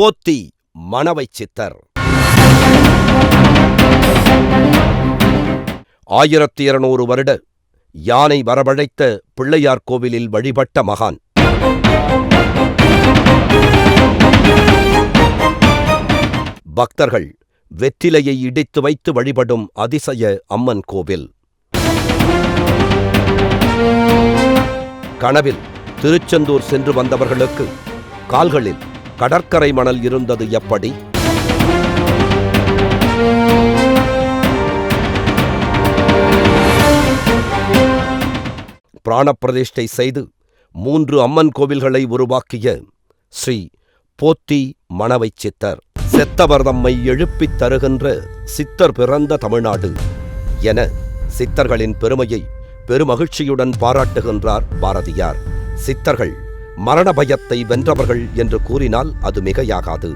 போத்தி மணவை சித்தர். ஆயிரத்தி இருநூறு வருட யானை வரவழைத்த பிள்ளையார் கோவிலில் வழிபட்ட மகான். பக்தர்கள் வெற்றிலையை இடித்து வைத்து வழிபடும் அதிசய அம்மன் கோவில். கனவில் திருச்செந்தூர் சென்று வந்தவர்களுக்கு கால்களில் கடற்கரை மணல் இருந்தது எப்படி? பிராணப்பிரதிஷ்டை செய்து மூன்று அம்மன் கோவில்களை உருவாக்கிய ஸ்ரீ போத்தி மணவை சித்தர். செத்தவர் தம்மை எழுப்பித் தருகின்ற சித்தர் பிறந்த தமிழ்நாடு என சித்தர்களின் பெருமையை பெருமகிழ்ச்சியுடன் பாராட்டுகின்றார் பாரதியார். சித்தர்கள் மரண பயத்தை வென்றவர்கள் என்று கூறினால் அது மிகையாகாது.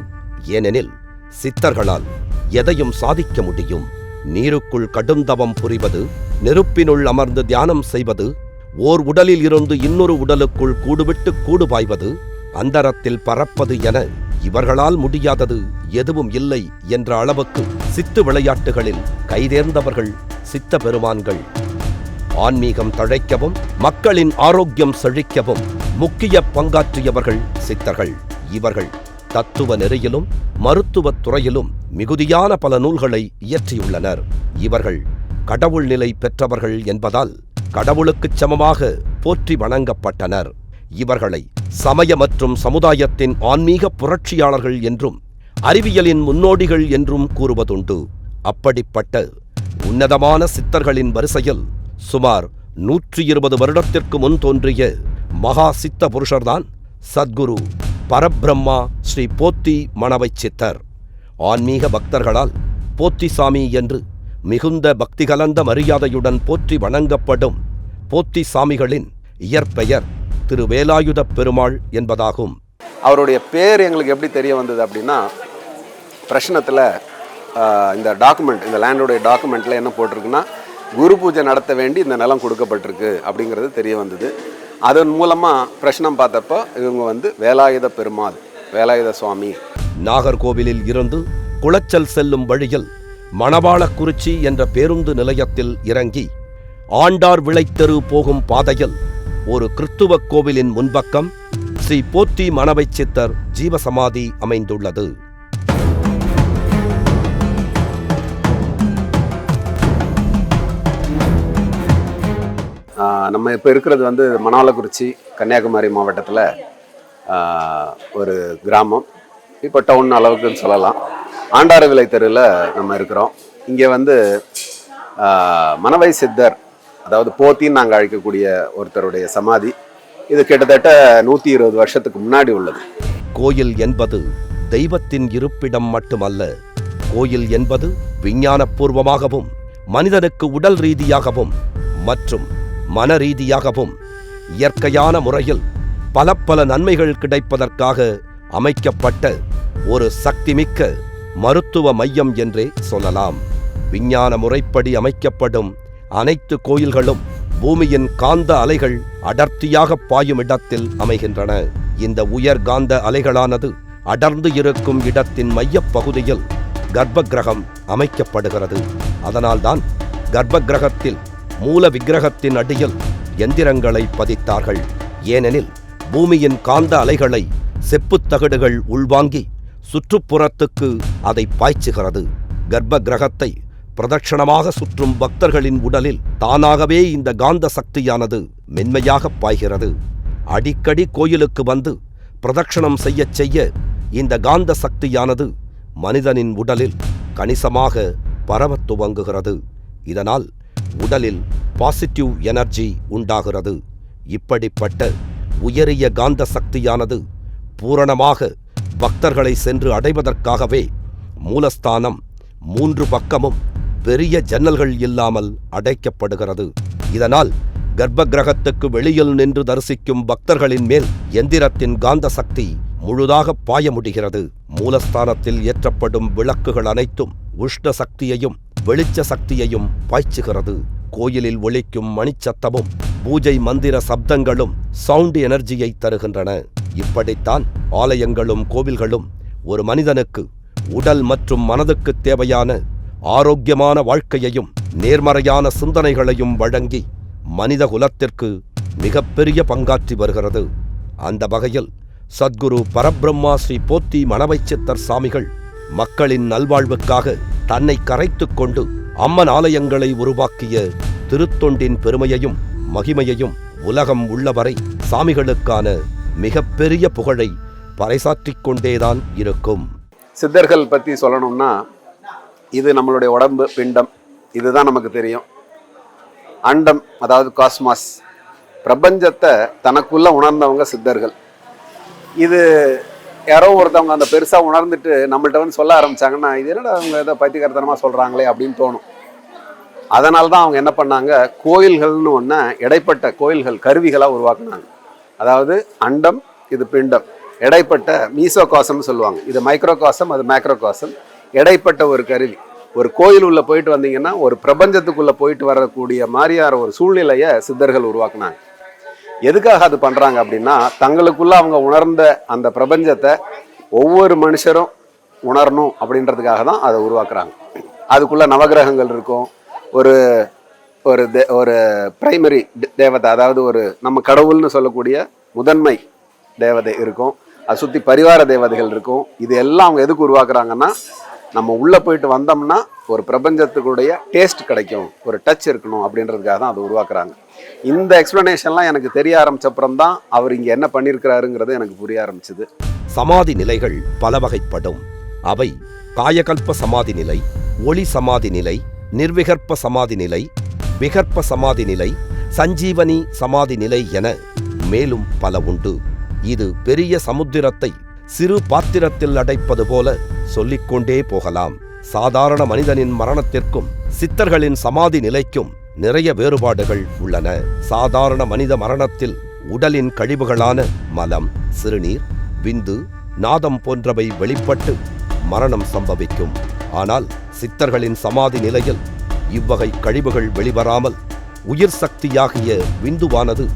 ஏனெனில் சித்தர்களால் எதையும் சாதிக்க முடியும். நீருக்குள் கடுந்தவம் புரிவது நெருப்பினுள் அமர்ந்து தியானம் செய்வது ஓர் உடலில் இருந்து இன்னொரு உடலுக்குள் கூடுவிட்டு கூடு பாய்வது அந்தரத்தில் பறப்பது என இவர்களால் முடியாதது எதுவும் இல்லை என்ற அளவுக்கு சித்து விளையாட்டுகளில் கைதேர்ந்தவர்கள் சித்த பெருமான்கள் ஆன்மீகம் தழைக்கவும் மக்களின் ஆரோக்கியம் செழிக்கவும் முக்கிய பங்காற்றியவர்கள் சித்தர்கள். இவர்கள் தத்துவ நெறியிலும் மருத்துவத் துறையிலும் மிகுதியான பல நூல்களை இயற்றியுள்ளனர். இவர்கள் கடவுள் நிலை பெற்றவர்கள் என்பதால் கடவுளுக்குச் சமமாக போற்றி வணங்கப்பட்டனர். இவர்களை சமய மற்றும் சமுதாயத்தின் ஆன்மீக புரட்சியாளர்கள் என்றும் அறிவியலின் முன்னோடிகள் என்றும் கூறுவதுண்டு. அப்படிப்பட்ட உன்னதமான சித்தர்களின் வரிசையில் சுமார் நூற்றி இருபது வருடத்திற்கு முன் தோன்றிய மகா சித்த புருஷர்தான் சத்குரு. பரபிரம்மா ஸ்ரீ போத்தி மணவை சித்தர். ஆன்மீக பக்தர்களால் போத்திசாமி என்று மிகுந்த பக்தி கலந்த மரியாதையுடன் போற்றி வணங்கப்படும் போத்தி சாமிகளின் இயற்பெயர் திரு வேலாயுதப் பெருமாள் என்பதாகும். அவருடைய பேர் எங்களுக்கு எப்படி தெரிய வந்தது அப்படின்னா பிரச்சனத்தில் இந்த டாக்குமெண்ட் இந்த லேண்டுடைய டாக்குமெண்ட்டில் என்ன போட்டிருக்குன்னா குரு பூஜை நடத்த வேண்டி இந்த நிலம் கொடுக்கப்பட்டிருக்கு அப்படிங்கிறது தெரிய வந்தது. அதன் மூலமாக பிரச்சனம் பார்த்தப்போ இவங்க வந்து வேலாயுத பெருமாள் வேலாயுத சுவாமி. நாகர்கோவிலில் இருந்து குளச்சல் செல்லும் வழியில் மணவாளக்குறிச்சி என்ற பேருந்து நிலையத்தில் இறங்கி ஆண்டார் விளைத்தெரு போகும் பாதையில் ஒரு கிறிஸ்துவ கோவிலின் முன்பக்கம் ஸ்ரீ போத்தி மணவைச் சித்தர் ஜீவசமாதி அமைந்துள்ளது. நம்ம இப்போ இருக்கிறது வந்து மணாலக்குறிச்சி கன்னியாகுமரி மாவட்டத்தில் ஒரு கிராமம். இப்போ டவுன் அளவுக்குன்னு சொல்லலாம். ஆண்டாறு விலை தெருவில் நம்ம இருக்கிறோம். இங்கே வந்து மணவை சித்தர் அதாவது போத்தின்னு நாங்கள் அழைக்கக்கூடிய ஒருத்தருடைய சமாதி. இது கிட்டத்தட்ட நூற்றி இருபது வருஷத்துக்கு முன்னாடி உள்ளது. கோயில் என்பது தெய்வத்தின் இருப்பிடம் மட்டுமல்ல கோயில் என்பது விஞ்ஞானபூர்வமாகவும் மனிதனுக்கு உடல் ரீதியாகவும் மற்றும் மன ரீதியாகவும் இயற்கையான முறையில் பல பல நன்மைகள் கிடைப்பதற்காக அமைக்கப்பட்ட ஒரு சக்திமிக்க மருத்துவ மையம் என்றே சொல்லலாம். விஞ்ஞான முறைப்படி அமைக்கப்படும் அனைத்து கோயில்களும் பூமியின் காந்த அலைகள் அடர்த்தியாக பாயும் இடத்தில் அமைகின்றன. இந்த உயர் காந்த அலைகளானது அடர்ந்து இருக்கும் இடத்தின் மையப் பகுதியில் அமைக்கப்படுகிறது. அதனால்தான் கர்ப்ப கிரகத்தில் மூல விக்கிரகத்தின் அடியில் எந்திரங்களை பதித்தார்கள். ஏனெனில் பூமியின் காந்த அலைகளை செப்புத் தகடுகள் உள்வாங்கி சுற்றுப்புறத்துக்கு அதை பாய்ச்சுகிறது. கர்ப்ப கிரகத்தை பிரதட்சணமாக சுற்றும் பக்தர்களின் உடலில் தானாகவே இந்த காந்த சக்தியானது மென்மையாக பாய்கிறது. அடிக்கடி கோயிலுக்கு வந்து பிரதட்சணம் செய்யச் செய்ய இந்த காந்த சக்தியானது மனிதனின் உடலில் கணிசமாக பரவத் துவங்குகிறது. இதனால் உடலில் பாசிட்டிவ் எனர்ஜி உண்டாகிறது. இப்படிப்பட்ட உயரிய காந்த சக்தியானது பூரணமாக பக்தர்களை சென்று அடைவதற்காகவே மூலஸ்தானம் மூன்று பக்கமும் பெரிய ஜன்னல்கள் இல்லாமல் அடைக்கப்படுகிறது. இதனால் கர்ப்ப கிரகத்துக்கு வெளியில் நின்று தரிசிக்கும் பக்தர்களின் மேல் எந்திரத்தின் காந்த சக்தி முழுதாக பாய முடிகிறது. மூலஸ்தானத்தில் ஏற்றப்படும் விளக்குகள் அனைத்தும் உஷ்ண சக்தியையும் வெளிச்ச சக்தியையும் பாய்ச்சுகிறது. கோயிலில் ஒழிக்கும் மணிச்சத்தமும் பூஜை மந்திர சப்தங்களும் சவுண்ட் எனர்ஜியை தருகின்றன. இப்படித்தான் ஆலயங்களும் கோவில்களும் ஒரு மனிதனுக்கு உடல் மற்றும் மனதுக்கு தேவையான ஆரோக்கியமான வாழ்க்கையையும் நேர்மறையான சிந்தனைகளையும் வழங்கி மனித குலத்திற்கு மிகப்பெரிய பங்காற்றி வருகிறது. அந்த வகையில் சத்குரு பரபிரம்மா ஸ்ரீ போத்தி மணவைச் சித்தர் சாமிகள் மக்களின் நல்வாழ்வுக்காக தன்னை கரைத்துக் கொண்டு அம்மன் ஆலயங்களை உருவாக்கிய திருத்தொண்டின் பெருமையையும் மகிமையையும் உலகம் உள்ளவரை சாமிகளுக்கான மிகப்பெரிய புகழை பறைசாற்றிக் கொண்டேதான் இருக்கும். சித்தர்கள் பற்றி சொல்லணும்னா இது நம்மளுடைய உடம்பு பிண்டம். இதுதான் நமக்கு தெரியும். அண்டம் அதாவது காஸ்மாஸ். பிரபஞ்சத்தை தனக்குள்ள உணர்ந்தவங்க சித்தர்கள். இது யாரோ ஒருத்தவங்க அந்த பெருசாக உணர்ந்துட்டு நம்மள்ட்ட வந்து சொல்ல ஆரம்பிச்சாங்கன்னா இது என்னடா அவங்க ஏதோ பைத்தியகாரத்தனமாக சொல்கிறாங்களே அப்படின்னு தோணும். அதனால தான் அவங்க என்ன பண்ணாங்க கோயில்கள்னு ஒன்று இடைப்பட்ட கோயில்கள் கருவிகளாக உருவாக்குனாங்க. அதாவது அண்டம் இது பிண்டம். இடைப்பட்ட மீசோகாசம்னு சொல்லுவாங்க. இது மைக்ரோகாசம் அது மேக்ரோகாசம். இடைப்பட்ட ஒரு கருவி. ஒரு கோயில் உள்ள போயிட்டு வந்தீங்கன்னா ஒரு பிரபஞ்சத்துக்குள்ளே போயிட்டு வரக்கூடிய மாதிரியான ஒரு சூழ்நிலையை சித்தர்கள் உருவாக்குனாங்க. எதுக்காக அது பண்ணுறாங்க அப்படின்னா தங்களுக்குள்ள அவங்க உணர்ந்த அந்த பிரபஞ்சத்தை ஒவ்வொரு மனுஷரும் உணரணும் அப்படின்றதுக்காக தான் அதை உருவாக்குறாங்க. அதுக்குள்ள நவகிரகங்கள் இருக்கும். ஒரு ஒரு தே- ஒரு பிரைமரி தேவதை அதாவது ஒரு நம்ம கடவுள்னு சொல்லக்கூடிய முதன்மை தேவதை இருக்கும். அதை சுற்றி பரிவார தேவதைகள் இருக்கும். இது எல்லாம் அவங்க எதுக்கு உருவாக்குறாங்கன்னா நம்ம உள்ளே போயிட்டு வந்தோம்னா ஒரு பிரபஞ்சத்துக்குடைய டேஸ்ட் கிடைக்கும். ஒரு டச் இருக்கணும் அப்படின்றதுக்காக தான் அதை உருவாக்குறாங்க. இந்த எக்ஸ்ப்ளனேஷன்லாம் எனக்கு தெரிய ஆரம்பிச்சப்புறம் தான் அவர் இங்கே என்ன பண்ணியிருக்கிறாருங்கிறது எனக்கு புரிய ஆரம்பிச்சது. சமாதி நிலைகள் பல வகைப்படும் அவை காயகல்ப சமாதி நிலை ஒளி சமாதி நிலை நிர்விகற்ப சமாதி நிலை விகற்ப சமாதி நிலை சஞ்சீவனி சமாதி நிலை என மேலும் பல உண்டு. இது பெரிய சமுத்திரத்தை சிறு பாத்திரத்தில் அடைப்பது போல சொல்லிக்கொண்டே போகலாம். சாதாரண மனிதனின் மரணத்திற்கும் சித்தர்களின் சமாதி நிலைக்கும் நிறைய வேறுபாடுகள் உள்ளன. சாதாரண மனித மரணத்தில் உடலின் கழிவுகளான மலம் சிறுநீர் விந்து நாதம் போன்றவை வெளிப்பட்டு மரணம் சம்பவிக்கும். ஆனால் சித்தர்களின் சமாதி நிலையில் இவ்வகை கழிவுகள் வெளிவராமல் உயிர் சக்தியாகிய விந்துவானது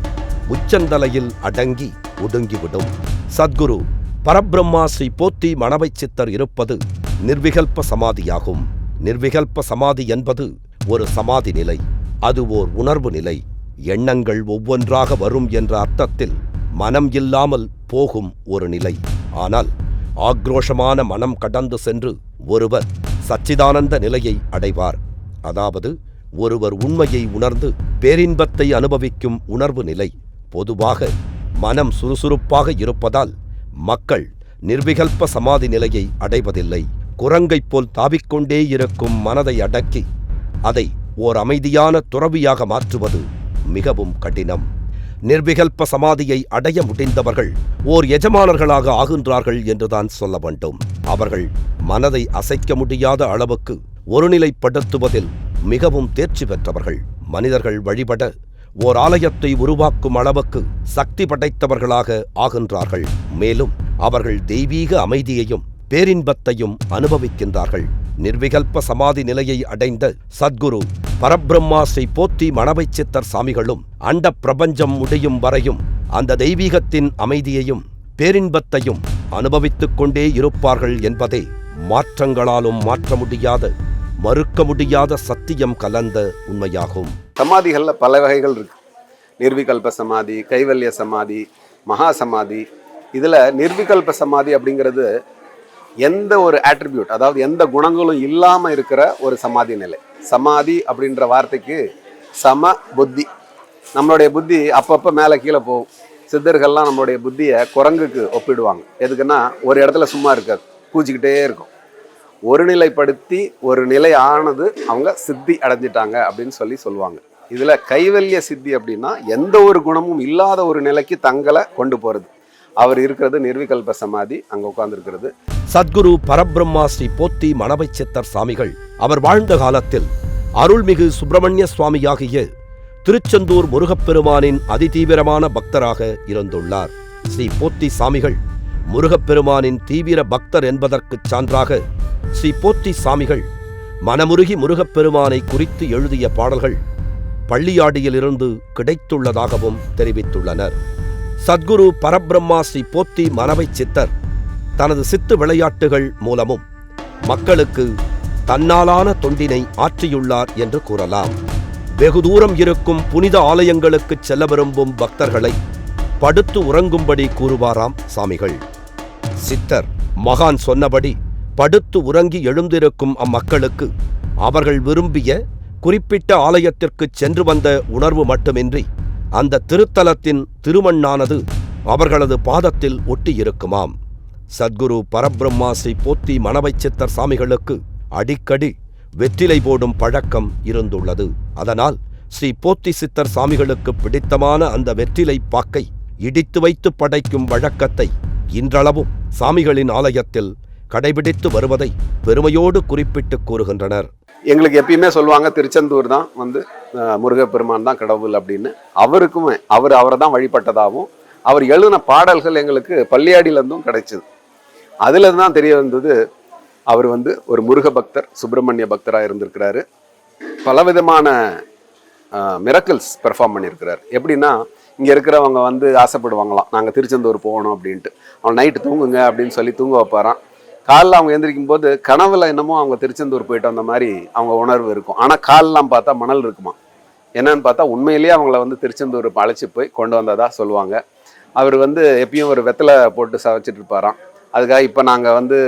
உச்சந்தலையில் அடங்கி ஒடுங்கிவிடும். சத்குரு பரபிரம்மா ஸ்ரீ போத்தி மணவைச் சித்தர் இருப்பது நிர்விகல்ப சமாதியாகும். நிர்விகல்ப சமாதி என்பது ஒரு சமாதி நிலை. அது ஓர் உணர்வு நிலை. எண்ணங்கள் ஒவ்வொன்றாக வரும் என்ற அர்த்தத்தில் மனம் இல்லாமல் போகும் ஒரு நிலை. ஆனால் ஆக்ரோஷமான மனம் கடந்து சென்று ஒருவர் சச்சிதானந்த நிலையை அடைவார். அதாவது ஒருவர் உண்மையை உணர்ந்து பேரின்பத்தை அனுபவிக்கும் உணர்வு நிலை. பொதுவாக மனம் சுறுசுறுப்பாக இருப்பதால் மக்கள் நிர்விகல்ப சமாதி நிலையை அடைவதில்லை. குரங்கைப் போல் தாவிக்கொண்டே இருக்கும் மனதை அடக்கி அதை ஓர் அமைதியான துறவியாக மாற்றுவது மிகவும் கடினம். நிர்விகல்ப சமாதியை அடைய முடிந்தவர்கள் ஓர் எஜமானர்களாக ஆகின்றார்கள் என்றுதான் சொல்ல வேண்டும். அவர்கள் மனதை அசைக்க முடியாத அளவுக்கு ஒருநிலைப்படுத்துவதில் மிகவும் தேர்ச்சி பெற்றவர்கள். மனிதர்கள் வழிபட ஓர் ஆலயத்தை உருவாக்கும் அளவுக்கு சக்தி படைத்தவர்களாக ஆகின்றார்கள். மேலும் அவர்கள் தெய்வீக அமைதியையும் பேரின்பத்தையும் அனுபவிக்கின்றார்கள். நிர்விகல்ப சமாதி நிலையை அடைந்த சத்குரு பரபிரம்மா ஸ்ரீ போத்தி மணவைச் சித்தர் சாமிகளும் அண்ட பிரபஞ்சம் முடியும் வரையும் அந்த தெய்வீகத்தின் அமைதியையும் பேரின்பத்தையும் அனுபவித்துக் கொண்டே இருப்பார்கள் என்பதே மாற்றங்களாலும் மாற்ற முடியாத மறுக்க முடியாத சத்தியம் கலந்த உண்மையாகும். சமாதிகளில் பல வகைகள் இருக்குது நிர்விகல்ப சமாதி கைவல்ய சமாதி மகா சமாதி இதில் நிர்விகல்ப சமாதி அப்படிங்கிறது எந்த ஒரு ஆட்ரிபியூட் அதாவது எந்த குணங்களும் இல்லாமல் இருக்கிற ஒரு சமாதி நிலை. சமாதி அப்படின்ற வார்த்தைக்கு சம புத்தி. நம்மளுடைய புத்தி அப்பப்போ மேலே கீழே போகும். சித்தர்கள்லாம் நம்மளுடைய புத்தியை குரங்குக்கு ஒப்பிடுவாங்க. எதுக்குன்னா ஒரு இடத்துல சும்மா இருக்காது. பூச்சிக்கிட்டே இருக்கும். ஒரு நிலைப்படுத்தி ஒரு நிலை ஆனது அவங்க சித்தி அடைஞ்சிட்டாங்க அப்படின்னு சொல்லி சொல்லுவாங்க. இதுல கைவல்ய சித்தி அப்படின்னா எந்த ஒரு குணமும் இல்லாத ஒரு நிலைக்கு தங்களை கொண்டு போகிறது அவர் இருக்கிறது நிர்விகல்ப சமாதி அங்க உட்கார்ந்துருக்கிறது. சத்குரு பரபிரம்மா ஸ்ரீ போத்தி மணவைச் சித்தர் சாமிகள் அவர் வாழ்ந்த காலத்தில் அருள்மிகு சுப்பிரமணிய சுவாமியாகிய திருச்செந்தூர் முருகப்பெருமானின் அதிதீவிரமான பக்தராக இருந்துள்ளார். ஸ்ரீ போத்தி சாமிகள் முருகப்பெருமானின் தீவிர பக்தர் என்பதற்குச் சான்றாக ஸ்ரீ போத்தி சாமிகள் மனமுருகி முருகப்பெருமானை குறித்து எழுதிய பாடல்கள் பள்ளியாடியிலிருந்து கிடைத்துள்ளதாகவும் தெரிவித்துள்ளனர். சத்குரு பரபிரம்மா ஸ்ரீ போத்தி மனவை சித்தர். தனது சித்து விளையாட்டுகள் மூலமும் மக்களுக்கு தன்னாலான தொண்டினை ஆற்றியுள்ளார் என்று கூறலாம். வெகு தூரம் இருக்கும் புனித ஆலயங்களுக்கு செல்ல விரும்பும் பக்தர்களை படுத்து உறங்கும்படி கூறுவாராம் சாமிகள். சித்தர் மகான் சொன்னபடி படுத்து உறங்கி எழுந்திருக்கும் அம்மக்களுக்கு அவர்கள் விரும்பிய குறிப்பிட்ட ஆலயத்திற்கு சென்று வந்த உணர்வு மட்டுமின்றி அந்த திருத்தலத்தின் திருமண்ணானது அவர்களது பாதத்தில் ஒட்டியிருக்குமாம். சத்குரு பரபிரம்மா ஸ்ரீ போத்தி மணவைச் சித்தர் சாமிகளுக்கு அடிக்கடி வெற்றிலை போடும் பழக்கம் இருந்துள்ளது. அதனால் ஸ்ரீ போத்தி சித்தர் சாமிகளுக்கு பிடித்தமான அந்த வெற்றிலை பாக்கை இடித்து வைத்து படைக்கும் வழக்கத்தை இன்றளவும் சாமிகளின் ஆலயத்தில் கடைபிடித்து வருவதை பெருமையோடு குறிப்பிட்டு கூறுகின்றனர். எங்களுக்கு எப்பயுமே சொல்லுவாங்க திருச்செந்தூர் தான் வந்து முருகப்பெருமான் தான் கடவுள் அப்படின்னு. அவருக்குமே அவர் அவரை தான் வழிபட்டதாகவும் அவர் எழுதின பாடல்கள் எங்களுக்கு பள்ளியாடியிலேருந்தும் கிடைச்சிது. அதில் தான் தெரிய வந்தது அவர் வந்து ஒரு முருக பக்தர் சுப்பிரமணிய பக்தராக இருந்திருக்கிறாரு. பலவிதமான மிரக்கல்ஸ் பெர்ஃபார்ம் பண்ணியிருக்கிறார். எப்படின்னா இங்கே இருக்கிறவங்க வந்து ஆசைப்படுவாங்களாம் நாங்கள் திருச்செந்தூர் போகணும் அப்படின்ட்டு. அவன் நைட்டு தூங்குங்க அப்படின்னு சொல்லி தூங்க வைப்பாரான் காலில் அவங்க எந்திரிக்கும் போது கனவுல என்னமோ அவங்க திருச்செந்தூர் போயிட்டு வந்த மாதிரி அவங்க உணர்வு இருக்கும். ஆனால் கால்லாம் பார்த்தா மணல் இருக்குமா? என்னன்னு பார்த்தா உண்மையிலேயே அவங்கள வந்து திருச்செந்தூர் அழைச்சி போய் கொண்டு வந்ததா சொல்லுவாங்க. அவர் வந்து எப்பயும் ஒரு வெத்தலை போட்டு சவைச்சிட்டு இருப்பாராம். அதுக்காக இப்போ நாங்கள் வந்து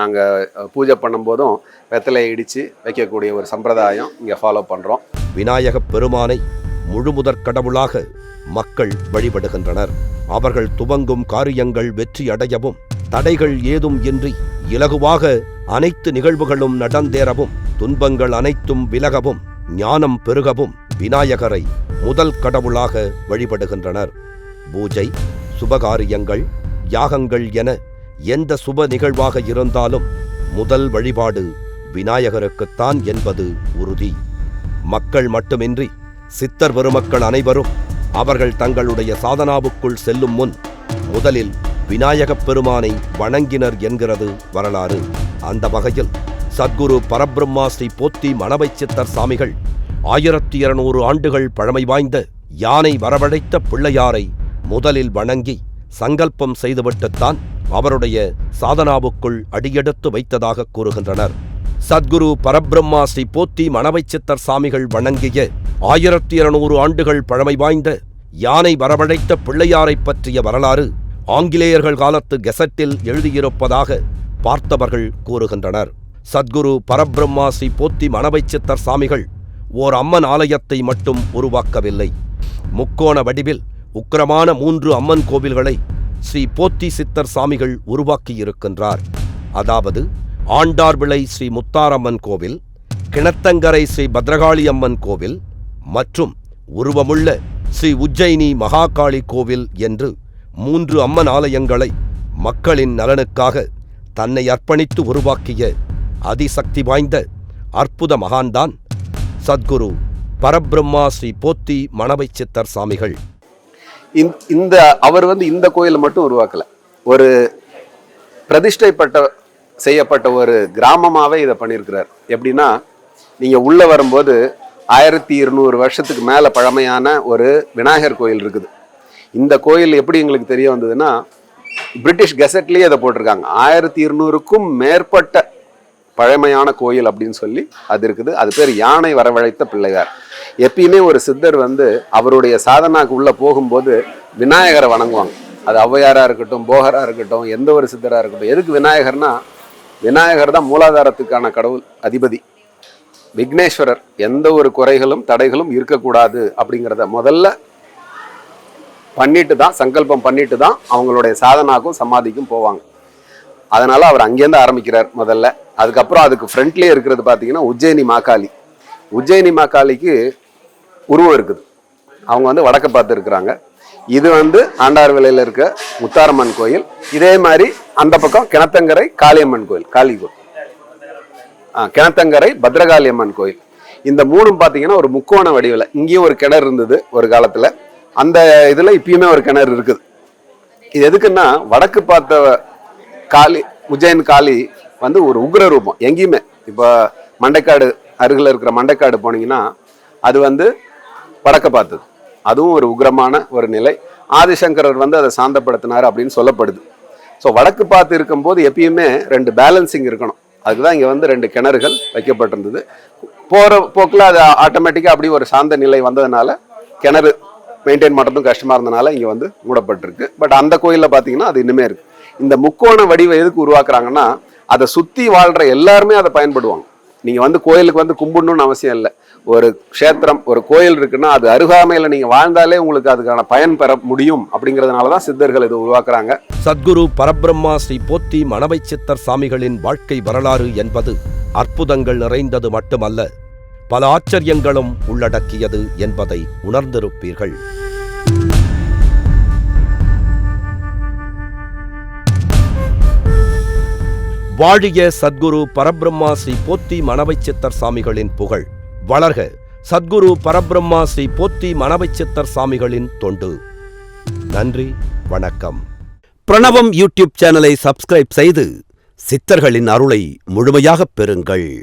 நாங்கள் பூஜை பண்ணும்போதும் வெத்தலையை இடித்து வைக்கக்கூடிய ஒரு சம்பிரதாயம் இங்கே ஃபாலோ பண்ணுறோம் விநாயக பெருமானை முழுமுதற் கடவுளாக மக்கள் வழிபடுகின்றனர். அவர்கள் துவங்கும் காரியங்கள் வெற்றி அடையவும் தடைகள் ஏதும் இன்றி இலகுவாக அனைத்து நிகழ்வுகளும் நடந்தேறவும் துன்பங்கள் அனைத்தும் விலகவும் ஞானம் பெருகவும் விநாயகரை முதல் கடவுளாக வழிபடுகின்றனர். பூஜை சுபகாரியங்கள் யாகங்கள் என எந்த சுப நிகழ்வாக இருந்தாலும் முதல் வழிபாடு விநாயகருக்குத்தான் என்பது உறுதி. மக்கள் மட்டுமின்றி சித்தர் பெருமக்கள் அனைவரும் அவர்கள் தங்களுடைய சாதனாவுக்குள் செல்லும் முன் முதலில் விநாயகப் பெருமானை வணங்கினர் என்கிறது வரலாறு. அந்த வகையில் சத்குரு பரபிரம்மா ஸ்ரீ போத்தி மணவை சித்தர் சாமிகள் ஆயிரத்தி இருநூறு ஆண்டுகள் பழமை வாய்ந்த யானை வரவழைத்த பிள்ளையாரை முதலில் வணங்கி சங்கல்பம் செய்துவிட்டுத்தான் அவருடைய சாதனாவுக்குள் அடியெடுத்து வைத்ததாக கூறுகின்றனர். சத்குரு பரபிரம்மா ஸ்ரீ போத்தி மணவைச் சித்தர் சாமிகள் வணங்கிய ஆயிரத்தி இருநூறு ஆண்டுகள் பழமை வாய்ந்த யானை வரவழைத்த பிள்ளையாரைப் பற்றிய வரலாறு ஆங்கிலேயர்கள் காலத்து கெசட்டில் எழுதியிருப்பதாக பார்த்தவர்கள் கூறுகின்றனர். சத்குரு பரபிரம்மா ஸ்ரீ போத்தி மணவை சித்தர் சாமிகள் ஓர் அம்மன் ஆலயத்தை மட்டும் உருவாக்கவில்லை. முக்கோண வடிவில் உக்கிரமான மூன்று அம்மன் கோவில்களை ஸ்ரீ போத்தி சித்தர் சாமிகள் உருவாக்கியிருக்கின்றார். அதாவது ஆண்டார்விளை ஸ்ரீ முத்தாரம்மன் கோவில் கிணத்தங்கரை ஸ்ரீ பத்ரகாளி அம்மன் கோவில் மற்றும் உருவமுள்ள ஸ்ரீ உஜ்ஜயினி மகாகாளி கோவில் என்று மூன்று அம்மன் ஆலயங்களை மக்களின் நலனுக்காக தன்னை அர்ப்பணித்து உருவாக்கிய அதிசக்தி வாய்ந்த அற்புத மகான்தான் சத்குரு பரபிரம்மா ஸ்ரீ போத்தி மணவை சித்தர் சாமிகள். இந்த- இந்த அவர் வந்து இந்த கோயிலை மட்டும் உருவாக்கல. ஒரு பிரதிஷ்டைப்பட்ட செய்யப்பட்ட ஒரு கிராமமாகவே இதை பண்ணியிருக்கிறார். எப்படின்னா நீங்கள் உள்ளே வரும்போது ஆயிரத்தி இருநூறு வருஷத்துக்கு மேலே பழமையான ஒரு விநாயகர் கோயில் இருக்குது. இந்த கோயில் எப்படி எங்களுக்கு தெரிய வந்ததுன்னா பிரிட்டிஷ் கெசட்லேயே அதை போட்டிருக்காங்க. ஆயிரத்தி இருநூறுக்கும் மேற்பட்ட பழமையான கோயில் அப்படின்னு சொல்லி அது இருக்குது. அது பேர் யானை வரவழைத்த பிள்ளையார். எப்பயுமே ஒரு சித்தர் வந்து அவருடைய சாதனாக்கு உள்ளே போகும்போது விநாயகரை வணங்குவாங்க. அது ஔவையாராக இருக்கட்டும் போகராக இருக்கட்டும் எந்த ஒரு சித்தராக இருக்கட்டும் எதுக்கு விநாயகர்னா விநாயகர் தான் மூலாதாரத்துக்கான கடவுள் அதிபதி. விக்னேஸ்வரர் எந்த ஒரு குறைகளும் தடைகளும் இருக்கக்கூடாது அப்படிங்கிறத முதல்ல பண்ணிட்டு தான் சங்கல்பம் பண்ணிட்டு தான் அவங்களுடைய சாதனாக்கும் சமாதிக்கும் போவாங்க. அதனால் அவர் அங்கேருந்து ஆரம்பிக்கிறார் முதல்ல. அதுக்கப்புறம் அதுக்கு ஃப்ரண்ட்லேயே இருக்கிறது பார்த்தீங்கன்னா உஜ்ஜயினி மாக்காளி உஜ்ஜயினி மாக்காளிக்கு உருவம் இருக்குது. அவங்க வந்து வடக்க பார்த்து இருக்கிறாங்க. இது வந்து ஆண்டார் விலையில் இருக்க முத்தாரம்மன் கோயில். இதே மாதிரி அந்த பக்கம் கிணத்தங்கரை காளியம்மன் கோயில் காளி கோயில் ஆ, கிணத்தங்கரை பத்ரகாளி அம்மன் கோயில். இந்த மூணும் பார்த்தீங்கன்னா ஒரு முக்கோண வடிவில். இங்கேயும் ஒரு கிணறு இருந்தது ஒரு காலத்தில். அந்த இதில் இப்பயுமே ஒரு கிணறு இருக்குது. இது எதுக்குன்னா வடக்கு பார்த்த காளி உஜ்ஜைன் காளி வந்து ஒரு உக்ர ரூபம் எங்கேயுமே. இப்போ மண்டைக்காடு அருகில் இருக்கிற மண்டைக்காடு போனீங்கன்னா அது வந்து வடக்க பார்த்தது. அதுவும் ஒரு உக்ரமான ஒரு நிலை. ஆதிசங்கரர் வந்து அதை சாந்தப்படுத்தினார் அப்படின்னு சொல்லப்படுது. ஸோ வடக்கு பார்த்து இருக்கும்போது எப்பயுமே ரெண்டு பேலன்சிங் இருக்கணும். அதுக்கு தான் இங்கே வந்து ரெண்டு கிணறுகள் வைக்கப்பட்டிருந்தது. போகிற போக்கில் அது ஆட்டோமேட்டிக்காக அப்படி ஒரு சாந்த நிலை வந்ததுனால கிணறு மெயின்டைன் பண்ணுறதும் கஷ்டமாக இருந்தனால இங்கே வந்து மூடப்பட்டிருக்கு. பட் அந்த கோயிலில் பார்த்தீங்கன்னா அது இன்னுமே இருக்குது இந்த முக்கோண வடிவை எதுக்கு உருவாக்குறாங்கன்னா அதை சுற்றி வாழ்கிற எல்லாருமே அதை பயன்படுவாங்க. நீங்கள் வந்து கோயிலுக்கு வந்து கும்பிடணும்னு அவசியம் இல்லை. ஒரு க்ஷேத்திரம் ஒரு கோயில் இருக்குன்னா அது அருகாமையில் நீங்கள் வாழ்ந்தாலே உங்களுக்கு அதுக்கான பயன் பெற முடியும் அப்படிங்கிறதுனால தான் சித்தர்கள் இது உருவாக்குறாங்க. சத்குரு பரபிரம்மா ஸ்ரீ போத்தி மணவை சித்தர் சாமிகளின் வாழ்க்கை வரலாறு என்பது அற்புதங்கள் நிறைந்தது மட்டுமல்ல. பல ஆச்சரியங்களும் உள்ளடக்கியது என்பதை உணர்ந்திருப்பீர்கள். வாழிய சத்குரு பரபிரம்மா ஸ்ரீ போத்தி மணவை சித்தர் சாமிகளின் புகழ். வளர்க சத்குரு பரபிரம்மா ஸ்ரீ போத்தி மணவை சித்தர் சாமிகளின் தொண்டு. நன்றி வணக்கம். பிரணவம் யூடியூப் சேனலை சப்ஸ்கிரைப் செய்து சித்தர்களின் அருளை முழுமையாகப் பெறுங்கள்.